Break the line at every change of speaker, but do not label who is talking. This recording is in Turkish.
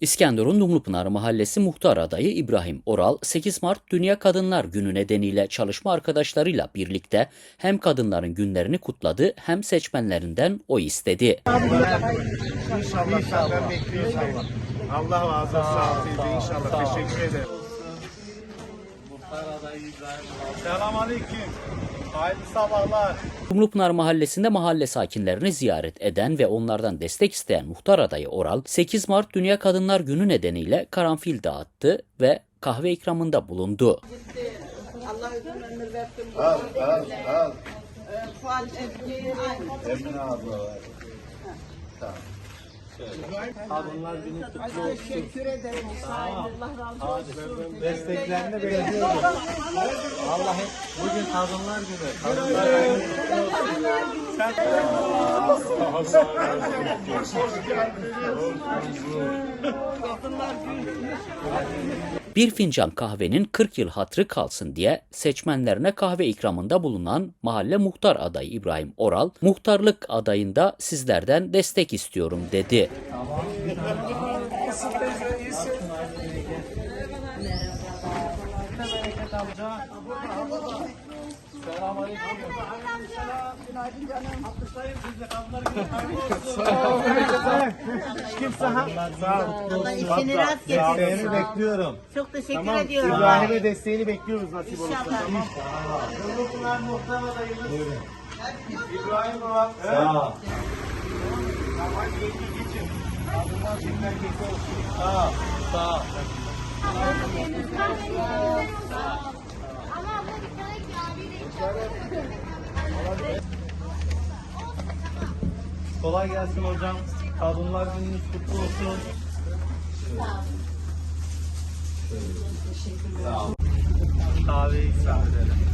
İskenderun Dumlupınar Mahallesi Muhtar Adayı İbrahim Oral, 8 Mart Dünya Kadınlar Günü nedeniyle çalışma arkadaşlarıyla birlikte hem kadınların günlerini kutladı hem seçmenlerinden oy istedi.
İnşallah bekliyoruz. Allah razı olsun size inşallah. Teşekkür ederim. Selamünaleyküm. Hayırlı sabahlar.
Dumlupınar Mahallesi'nde mahalle sakinlerini ziyaret eden ve onlardan destek isteyen muhtar adayı Oral, 8 Mart Dünya Kadınlar Günü nedeniyle karanfil dağıttı ve kahve ikramında bulundu.
Allah uzun ömür versin.
Al al al.
Ee, aynı.
Emine abla var. Kadınlar günü kutlu olsun.
Teşekkür ederim. Sağ olun. Allah razı olsun.
Desteklerini bekliyorum. Allah hep bugün kadınlar günü. Kadınlar günü.
Bir fincan kahvenin 40 yıl hatrı kalsın diye seçmenlerine kahve ikramında bulunan mahalle muhtar adayı İbrahim Oral, muhtarlık adayında sizlerden destek istiyorum dedi.
Kimse ha? Sağ ol.
Allah işini rast
Desteğini
getirsin.
bekliyorum.
Çok teşekkür
Tamam.
ediyorum.
İbrahim'e desteğini bekliyoruz nasip olursa. İbrahim Oral. Sağ ol. Hadi geçin Sağ. Sağ Kolay gelsin hocam. Kadınlar gününüz kutlu olsun. Kahve ikram edelim. Sağ ol.